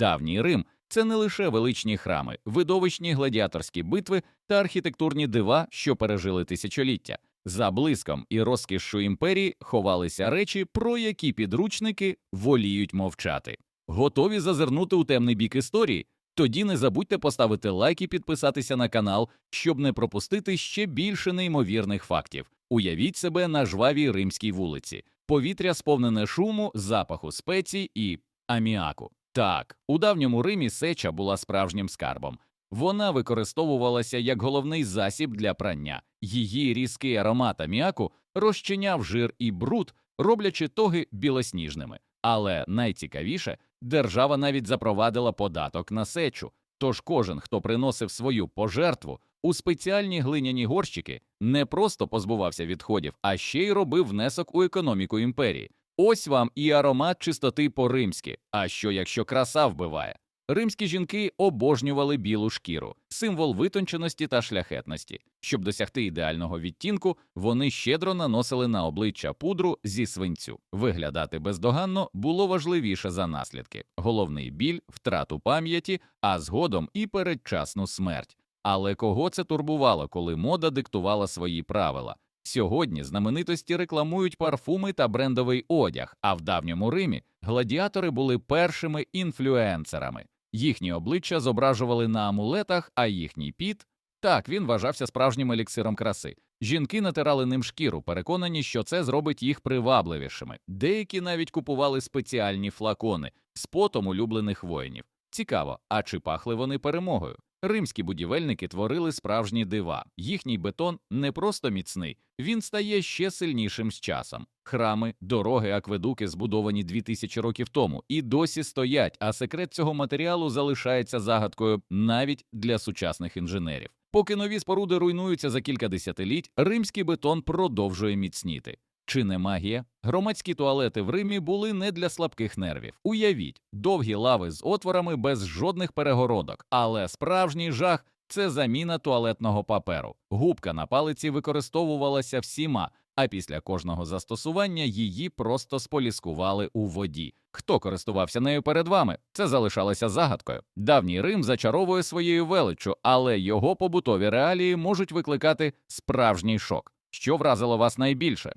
Давній Рим це не лише величні храми, видовищні гладіаторські битви та архітектурні дива, що пережили тисячоліття. За блиском і розкішшю імперії ховалися речі, про які підручники воліють мовчати. Готові зазирнути у темний бік історії? Тоді не забудьте поставити лайк і підписатися на канал, щоб не пропустити ще більше неймовірних фактів. Уявіть себе на жвавій римській вулиці, повітря сповнене шуму, запаху спецій і аміаку. Так, у давньому Римі сеча була справжнім скарбом. Вона використовувалася як головний засіб для прання. Її різкий аромат аміаку розчиняв жир і бруд, роблячи тоги білосніжними. Але найцікавіше, держава навіть запровадила податок на сечу. Тож кожен, хто приносив свою пожертву у спеціальні глиняні горщики, не просто позбувався відходів, а ще й робив внесок у економіку імперії. Ось вам і аромат чистоти по-римськи. А що якщо краса вбиває? Римські жінки обожнювали білу шкіру, символ витонченості та шляхетності. Щоб досягти ідеального відтінку, вони щедро наносили на обличчя пудру зі свинцю. Виглядати бездоганно було важливіше за наслідки: головний біль, втрату пам'яті, а згодом і передчасну смерть. Але кого це турбувало, коли мода диктувала свої правила? Сьогодні знаменитості рекламують парфуми та брендовий одяг, а в давньому Римі гладіатори були першими інфлюенсерами. Їхні обличчя зображували на амулетах, а їхній піт так він вважався справжнім еліксиром краси. Жінки натирали ним шкіру, переконані, що це зробить їх привабливішими. Деякі навіть купували спеціальні флакони з потом улюблених воїнів. Цікаво, а чи пахли вони перемогою? Римські будівельники творили справжні дива. Їхній бетон не просто міцний, він стає ще сильнішим з часом. Храми, дороги, акведуки, збудовані 2000 років тому, і досі стоять, а секрет цього матеріалу залишається загадкою навіть для сучасних інженерів. Поки нові споруди руйнуються за кілька десятиліть, римський бетон продовжує міцніти. Чи не магія? Громадські туалети в Римі були не для слабких нервів. Уявіть, довгі лави з отворами без жодних перегородок, але справжній жах це заміна туалетного паперу. Губка на палиці використовувалася всіма, а після кожного застосування її просто споліскували у воді. Хто користувався нею перед вами? Це залишалося загадкою. Давній Рим зачаровує своєю величчю, але його побутові реалії можуть викликати справжній шок. Що вразило вас найбільше?